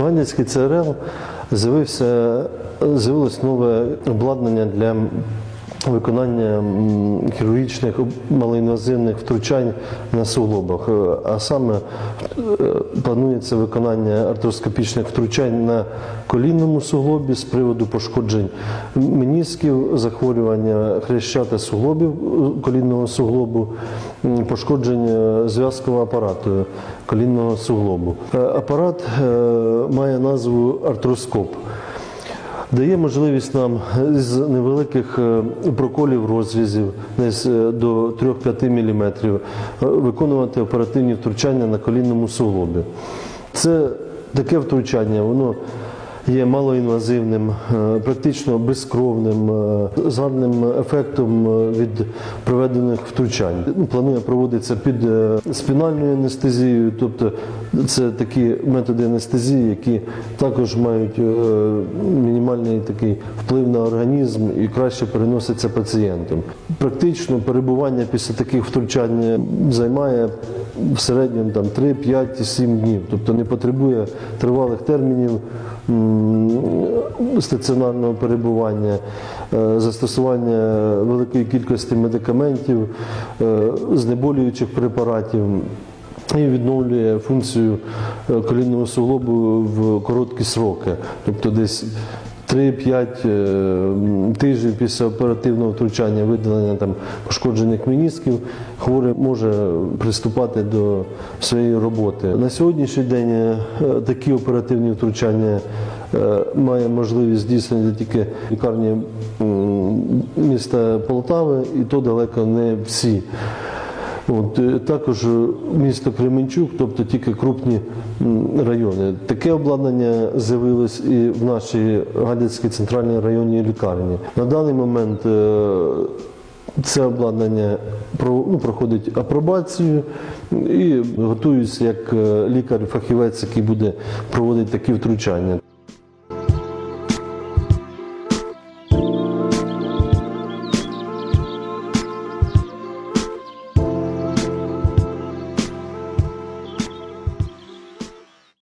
Ганівський ЦРЛ з'явився, з'явилось нове обладнання для виконання хірургічних малоінвазивних втручань на суглобах. Е, А саме е, планується виконання артроскопічних втручань на колінному суглобі з приводу пошкоджень менісків, захворювання хряща та суглобів е, колінного суглобу, м, пошкодження зв'язкового апарату колінного суглобу. Апарат має назву артроскоп дає можливість нам з невеликих е, проколів розрізів, десь е, до 3-5 мм, е, виконувати оперативні втручання на колінному суглобі. Це таке втручання, воно є малоінвазивним, е, практично безкровним, е, з гарним ефектом е, від проведених втручань. Ну, Планує проводитися під спінальною анестезією, тобто це такі методи анестезії, які також мають мінімальний такий вплив на організм і краще переноситься пацієнтом. Практично перебування після таких втручань займає в середньому там 3, 5, 7 днів, тобто не потребує тривалих термінів стаціонарного перебування, е, застосування великої кількості медикаментів, е, знеболюючих препаратів. І відновлює функцію е, колінного суглобу в короткі сроки, тобто десь 3-5 е, тижнів після оперативного втручання видалення там пошкоджених менісків хворий може приступати до своєї роботи. На сьогоднішній день е, такі оперативні втручання е, має можливість здійснити тільки лікарні міста Полтави, і то далеко не всі. От, е, також е, місто Кременчук, тобто тільки крупні райони. Таке обладнання з'явилось і в нашій Гадяцькій центральній районній лікарні. На даний момент е, це обладнання ну, проходить апробацію і готуюся як лікар-фахівець, який буде проводити такі втручання.